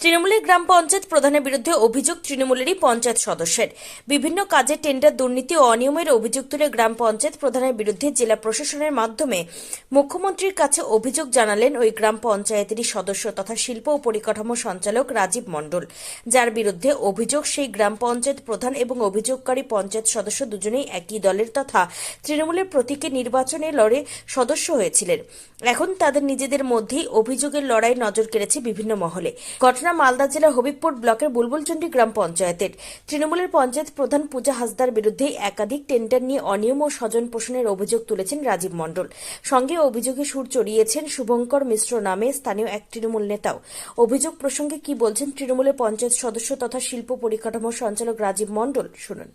তৃণমূলের গ্রাম পঞ্চায়েত প্রধানের বিরুদ্ধে অভিযোগ তৃণমূলেরই পঞ্চায়েত সদস্যের। বিভিন্ন কাজে টেন্ডার দুর্নীতি ও অনিয়মের অভিযোগ তুলে গ্রাম পঞ্চায়েত প্রধানের বিরুদ্ধে জেলা প্রশাসনের মাধ্যমে মুখ্যমন্ত্রীর কাছে অভিযোগ জানালেন ওই গ্রাম পঞ্চায়েতেরই সদস্য তথা শিল্প ও পরিকাঠামো সঞ্চালক রাজীব মণ্ডল। যার বিরুদ্ধে অভিযোগ সেই গ্রাম পঞ্চায়েত প্রধান এবং অভিযোগকারী পঞ্চায়েত সদস্য দুজনেই একই দলের তথা তৃণমূলের প্রতীকে নির্বাচনে লড়ে সদস্য হয়েছিলেন। এখন তাদের নিজেদের মধ্যেই অভিযোগের লড়াই নজর কেড়েছে বিভিন্ন মহলে। ঘটনা মালদা জেলার হবিবপুর ব্লকের বুলবুলচন্ডী গ্রাম পঞ্চায়েতের। তৃণমূলের পঞ্চায়েত প্রধান পূজা হাসদার বিরুদ্ধে একাধিক টেন্ডার নিয়ে অনিয়ম ও স্বজন পোষণের অভিযোগ তুলেছেন রাজীব মণ্ডল। সঙ্গে অভিযোগে সুর চড়িয়েছেন শুভঙ্কর মিশ্র নামে স্থানীয় এক তৃণমূল নেতাও। অভিযোগ প্রসঙ্গে কি বলছেন তৃণমূলের পঞ্চায়েত সদস্য তথা শিল্প পরিকাঠামো সঞ্চালক রাজীব মণ্ডল, শুনুন।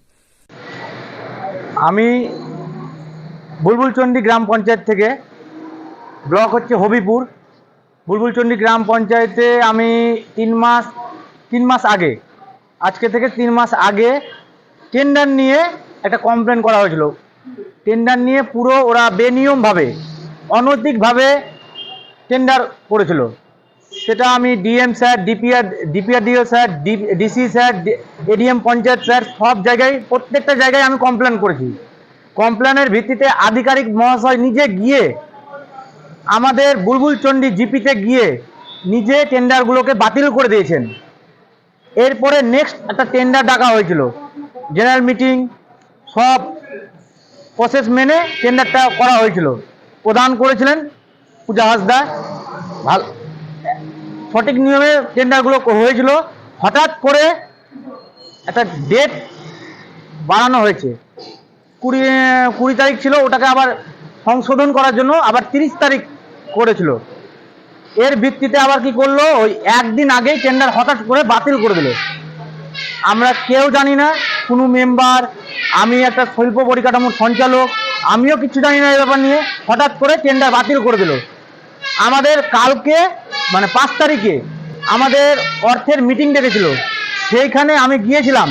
আমি বুলবুলচন্ডী গ্রাম পঞ্চায়েত থেকে, ব্লক হচ্ছে হবিপুর বুলবুলচন্ডী গ্রাম পঞ্চায়েতে আমি তিন মাস তিন মাস আগে, আজকে থেকে তিন মাস আগে টেন্ডার নিয়ে একটা কমপ্লেন করা হয়েছিল। টেন্ডার নিয়ে পুরো ওরা বেনিয়মভাবে, অনৈতিকভাবে টেন্ডার করেছিল। সেটা আমি DM sir, DPR, DPRDO sir DC sir, ADM panchayat sir, সব জায়গায়, প্রত্যেকটা জায়গায় আমি কমপ্লেন করেছি। কমপ্লেনের ভিত্তিতে আধিকারিক মহাশয় নিজে গিয়ে আমাদের বুলবুলচন্ডী জিপিতে গিয়ে নিজে টেন্ডারগুলোকে বাতিল করে দিয়েছেন। এরপরে নেক্সট একটা টেন্ডার ডাকা হয়েছিল। জেনারেল মিটিং সব প্রসেস মেনে টেন্ডারটা করা হয়েছিল। প্রদান করেছিলেন পূজা হাসদা। ভালো, সঠিক নিয়মে টেন্ডারগুলো হয়েছিল। হঠাৎ করে একটা ডেট বাড়ানো হয়েছে। কুড়ি কুড়ি তারিখ ছিল, ওটাকে আবার সংশোধন করার জন্য আবার তিরিশ তারিখ করেছিল। এর ভিত্তিতে আবার কি করল? ওই একদিন আগেই টেন্ডার হঠাৎ করে বাতিল করে দিল। আমরা কেউ জানি না, কোনো মেম্বার আমি একটা শিল্প পরিকাঠামোর সঞ্চালক, আমিও কিছু জানি না এই ব্যাপার নিয়ে। হঠাৎ করে টেন্ডার বাতিল করে দিল। আমাদের কালকে মানে পাঁচ তারিখে আমাদের অর্থের মিটিং ডেকেছিল। সেইখানে আমি গিয়েছিলাম।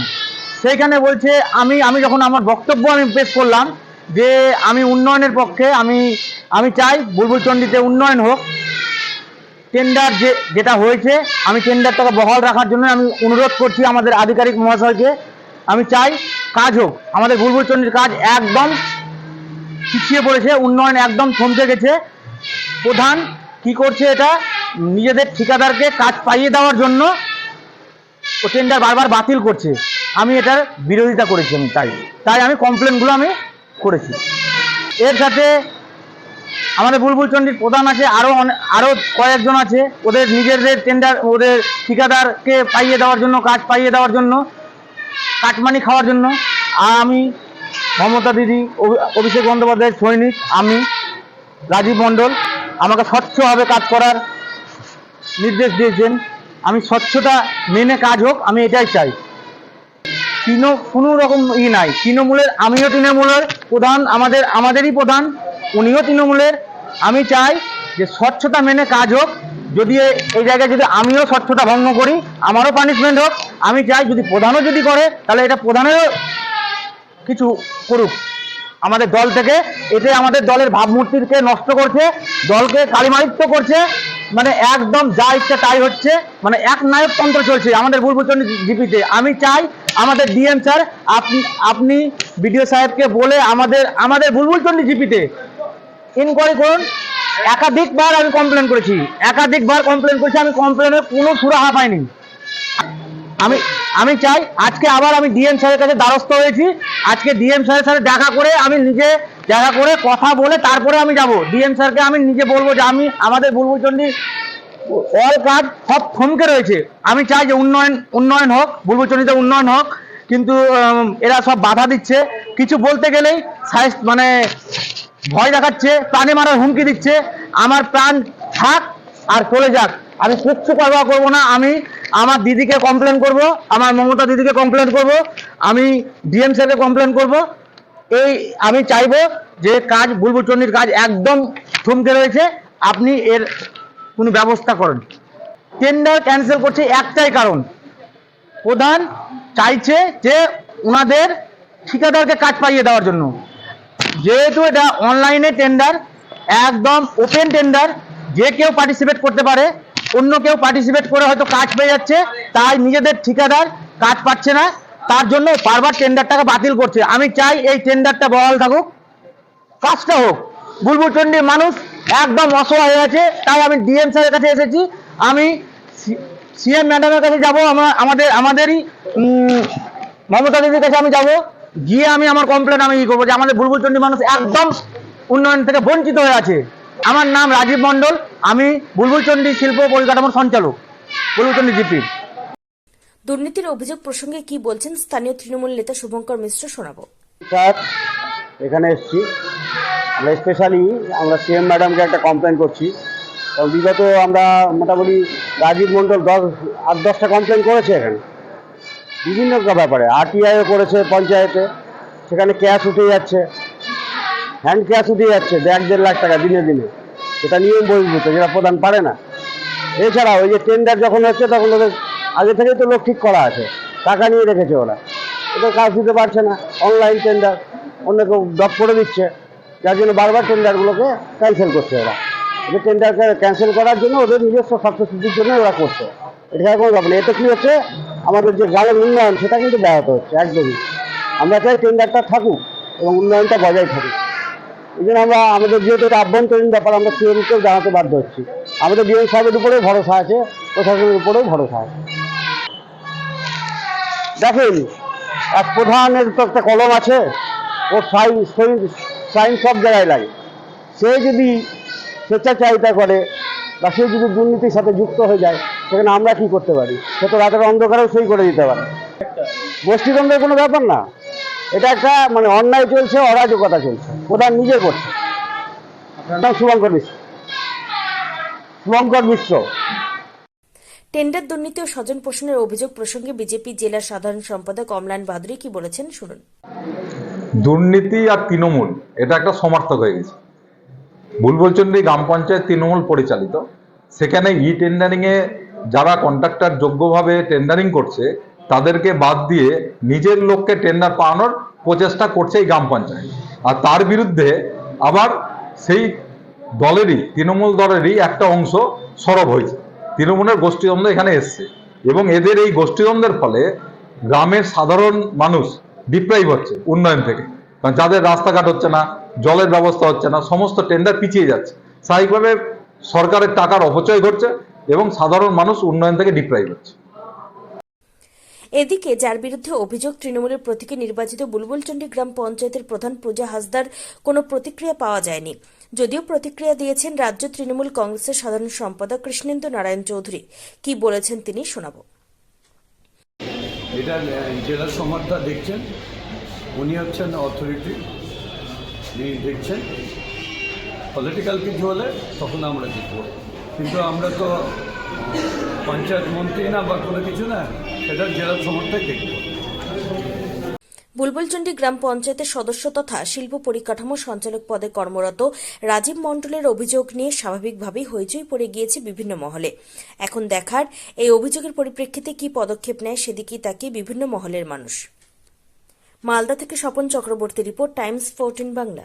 সেইখানে বলছে, আমি আমি যখন আমার বক্তব্য আমি পেশ করলাম যে আমি উন্নয়নের পক্ষে, আমি আমি চাই বুলবুলচণ্ডীতে উন্নয়ন হোক। টেন্ডার যে, যেটা হয়েছে, আমি টেন্ডারটাকে বহাল রাখার জন্য আমি অনুরোধ করছি আমাদের আধিকারিক মহাশয়কে। আমি চাই কাজ হোক। আমাদের বুলবুলচণ্ডীর কাজ একদম পিছিয়ে পড়েছে, উন্নয়ন একদম থমকে গেছে। প্রধান কি করছে এটা? নিজেদের ঠিকাদারকে কাজ পাইয়ে দেওয়ার জন্য ও টেন্ডার বারবার বাতিল করছে। আমি এটার বিরোধিতা করেছি আমি, তাই। তাই আমি কমপ্লেনগুলো আমি করেছি। এর সাথে আমাদের বুলবুল বুলবুলচন্ডীর প্রধান আছে আরও আরও কয়েকজন আছে। ওদের নিজেদের টেন্ডার ওদের ঠিকাদারকে পাইয়ে দেওয়ার জন্য, কাজ পাইয়ে দেওয়ার জন্য, কাটমানি খাওয়ার জন্য। আমি মমতা দিদি, অভি- অভিষেক বন্দ্যোপাধ্যায়ের সৈনিক, আমি রাজীব মণ্ডল। আমাকে স্বচ্ছভাবে কাজ করার নির্দেশ দিয়েছেন। আমি স্বচ্ছতা মেনে কাজ হোক, আমি এটাই চাই। তৃণ কোনো রকম ই নাই। তৃণমূলের, আমিও তৃণমূলের প্রধান, আমাদের, আমাদেরই প্রধান, উনিও তৃণমূলের। আমি চাই যে স্বচ্ছতা মেনে কাজ হোক। যদি এই জায়গায় যদি আমিও স্বচ্ছতা ভঙ্গ করি, আমারও পানিশমেন্ট হোক। আমি চাই যদি প্রধানও যদি করে, তাহলে এটা প্রধানেরও কিছু করুক। আমাদের দল থেকে, এতে আমাদের দলের ভাবমূর্তিকে নষ্ট করছে, দলকে কালিমালিত্ব করছে মানে একদম যা ইচ্ছা তাই হচ্ছে মানে এক নায়কতন্ত্র চলছে আমাদের বুলবুচন্ডী জিপিতে। আমি চাই আমাদের ডিএম স্যার আপনি আপনি বিডিও সাহেবকে বলে আমাদের আমাদের বুলবুলচন্ডী জিপিতে ইনকোয়ারি করুন। একাধিকবার আমি কমপ্লেন করেছি। একাধিকবার কমপ্লেন করেছি, আমি কমপ্লেনের কোনো সুরাহা পাইনি। আমি আমি চাই আজকে আবার আমি ডিএম স্যারের কাছে দ্বারস্থ হয়েছি। আজকে ডিএম স্যারের সাথে দেখা করে আমি নিজে দেখা করে কথা বলে তারপরে আমি যাব। ডিএম স্যারকে আমি নিজে বলব যে আমি, আমাদের বুলবুচন্ডী অল কাজ সব থমকে রয়েছে। আমি চাই যে উন্নয়ন উন্নয়ন হোক বুলবুচন্ডীতে উন্নয়ন হোক, কিন্তু এরা সব বাধা দিচ্ছে। কিছু বলতে গেলেই সাইজ মানে ভয় দেখাচ্ছে, প্রাণে মারার হুমকি দিচ্ছে। আমার প্রাণ থাক আর চলে যাক। আমি কিচ্ছু করবা করব না। আমি আমার দিদিকে কমপ্লেন করব, আমার মমতা দিদিকে কমপ্লেন করব, আমি ডিএম স্যারকে কমপ্লেন করব। এই আমি চাইব যে কাজ বুলবুলচন্ডীর কাজ একদম থমকে রয়েছে। আপনি এর কোনো ব্যবস্থা করেন। টেন্ডার ক্যান্সেল করছে একটাই কারণ। প্রধান চাইছে যে ওনাদের ঠিকাদারকে কাজ পাইয়ে দেওয়ার জন্য। যেহেতু এটা অনলাইনে টেন্ডার একদম ওপেন টেন্ডার যে কেউ পার্টিসিপেট করতে পারে, অন্য কেউ পার্টিসিপেট করে হয়তো কাজ পেয়ে যাচ্ছে, তাই নিজেদের ঠিকাদার কাজ পাচ্ছে না, তার জন্য বারবার টেন্ডারটাকে বাতিল করছে। আমি চাই এই টেন্ডারটা বহাল থাকুক, কাজটা হোক। বুলবুল বুলবুলচন্ডির মানুষ একদম অসহায় হয়ে আছে তাই আমি ডিএম স্যারের কাছে এসেছি। আমি সিএম ম্যাডামের কাছে যাব আমার আমাদের আমাদেরই মমতা দিদির কাছে আমি যাব। গিয়ে আমি আমার কমপ্লেন আমি ই করব যে আমাদের বুলবুলচন্ডী মানুষ একদম উন্নয়ন থেকে বঞ্চিত হয়ে আছে। আমার নাম রাজীব মণ্ডল আমি বুলবুলচন্ডী শিল্প পরিকাঠামোর সঞ্চালক বুলবুলচন্ডী জিপি দুর্নীতির অভিযোগ প্রসঙ্গে কি বলছেন স্থানীয় তৃণমূল নেতা শুভঙ্কর মিশ্র শোনাবো। স্যার এখানে এসেছি। আমরা স্পেশালি আমরা সিএম ম্যাডামকে একটা কমপ্লেন করছি। কারণ বিগত আমরা মোটামুটি রাজীব মণ্ডল দশ, আট, দশটা কমপ্লেন করেছে এখানে। বিভিন্ন ব্যাপারে। আরটিআইও করেছে পঞ্চায়েতে। সেখানে ক্যাশ উঠে যাচ্ছে। হ্যান্ড ক্যাশ উঠে যাচ্ছে দেড় দেড় লাখ টাকা দিনে দিনে। সেটা নিয়ম বহির্ভূত, যেটা প্রধান পারে না। এছাড়া ওই যে টেন্ডার যখন হচ্ছে, তখন ওদের আগে থেকেই তো লোক ঠিক করা আছে। টাকা নিয়ে রেখেছে ওরা। ওদের কাজ দিতে পারছে না। অনলাইন টেন্ডার অন্য কেউ ড্রপ করে দিচ্ছে। যার জন্য বারবার টেন্ডারগুলোকে ক্যান্সেল করছে ওরা। ওদের টেন্ডারকে ক্যান্সেল করার জন্য ওদের নিজস্ব স্বার্থসিদ্ধির জন্য ওরা করছে। এটা কোনো ব্যাপার এতে কী হচ্ছে? আমাদের যে গ্রামের উন্নয়ন, সেটা কিন্তু ব্যাহত হচ্ছে, একদমই। আমরা চাই টেন্ডারটা থাকুক এবং উন্নয়নটা বজায় থাকুক। এই জন্য আমরা, আমাদের যেহেতু এটা আভ্যন্তরীণ ব্যাপার, আমরা সিএমকেও জানাতে বাধ্য হচ্ছি। আমাদের ডিএম সাহেবের উপরেও ভরসা আছে, প্রশাসনের উপরেও ভরসা আছে। দেখেন, এক প্রধানের তো একটা কলম আছে, ও ওর সাইন সাইন সব জায়গায় লাগে। সে যদি স্বেচ্ছাচারিতা করে বা সে যদি দুর্নীতির সাথে যুক্ত হয়ে যায়, সেখানে আমরা কি করতে পারি? সে তো রাতের অন্ধকারেও সই করে দিতে পারে। গোষ্ঠীদ্বন্দ্বের কোনো ব্যাপার না। এটা একটা মানে অন্যায় চলছে, অরাজকতা চলছে। প্রধান নিজে করছে শুভঙ্কর মিশ্র। শুভঙ্কর মিশ্র। টেন্ডার দুর্নীতি ও স্বজন পোষণের অভিযোগ প্রসঙ্গে বিজেপি জেলার সাধারণ সম্পাদক অমলান বাদুরি কি বলেছেন? শুনুন। দুর্নীতি আর তৃণমূল, এটা একটা সমার্থক হয়ে গেছে। বুলবুলচন্ডী গ্রাম পঞ্চায়েত তৃণমূল পরিচালিত, সেখানে ই টেন্ডারিংয়ে যারা কন্ট্রাক্টর যোগ্যভাবে টেন্ডারিং করছে, তাদেরকে বাদ দিয়ে নিজের লোককে টেন্ডার পাওয়ানোর প্রচেষ্টা করছে এই গ্রাম পঞ্চায়েত। আর তার বিরুদ্ধে আবার সেই দলেরই, তৃণমূল দলেরই একটা অংশ সরব হয়েছে। তৃণমূলের গোষ্ঠীদ্বন্দ্ব এখানে এসছে এবং এদের এই গোষ্ঠীদ্বন্দ্বের ফলে গ্রামের সাধারণ মানুষ ডিপ্রাইভ হচ্ছে উন্নয়ন থেকে। কারণ যাদের রাস্তাঘাট হচ্ছে না, জলের ব্যবস্থা হচ্ছে না, সমস্ত টেন্ডার পিছিয়ে যাচ্ছে। স্বাভাবিকভাবে সরকারের টাকার অপচয় ঘটছে এবং সাধারণ মানুষ উন্নয়ন থেকে ডিপ্রাইভ হচ্ছে। এদিকে যার বিরুদ্ধে অভিযোগ তৃণমূলের প্রতীকে নির্বাচিত বুলবুলচন্ডী গ্রাম পঞ্চায়েতের প্রধান পূজা হাসদার, কোনো প্রতিক্রিয়া পাওয়া যায়নি। যদিও প্রতিক্রিয়া দিয়েছেন রাজ্য তৃণমূল কংগ্রেসের সাধারণ সম্পাদক কৃষ্ণেন্দু নারায়ণ চৌধুরী। কি বলেছেন তিনি শোনাব। এটা জেলা সমর্থা দেখছেন। উনি হচ্ছেন অথরিটি উনি দেখছেন। পলিটিক্যাল কিছু হলে তখন আমরা দেখব। কিন্তু আমরা তো পঞ্চায়েত মন্ত্রী না বা কোনো কিছু না, সেটা জেলা সমর্থায় দেখব। বুলবুলচন্ডী গ্রাম পঞ্চায়েতের সদস্য তথা শিল্প পরিকাঠামো সঞ্চালক পদে কর্মরত রাজীব মণ্ডলের অভিযোগ নিয়ে স্বাভাবিকভাবেই হইচই পড়ে গিয়েছে বিভিন্ন মহলে। এখন দেখার এই অভিযোগের পরিপ্রেক্ষিতে কি পদক্ষেপ নেয় সেদিকেই তাকিয়ে বিভিন্ন মহলের মানুষ। মালদা থেকে Swapan Chakraborty report, Times fourteen Bangla.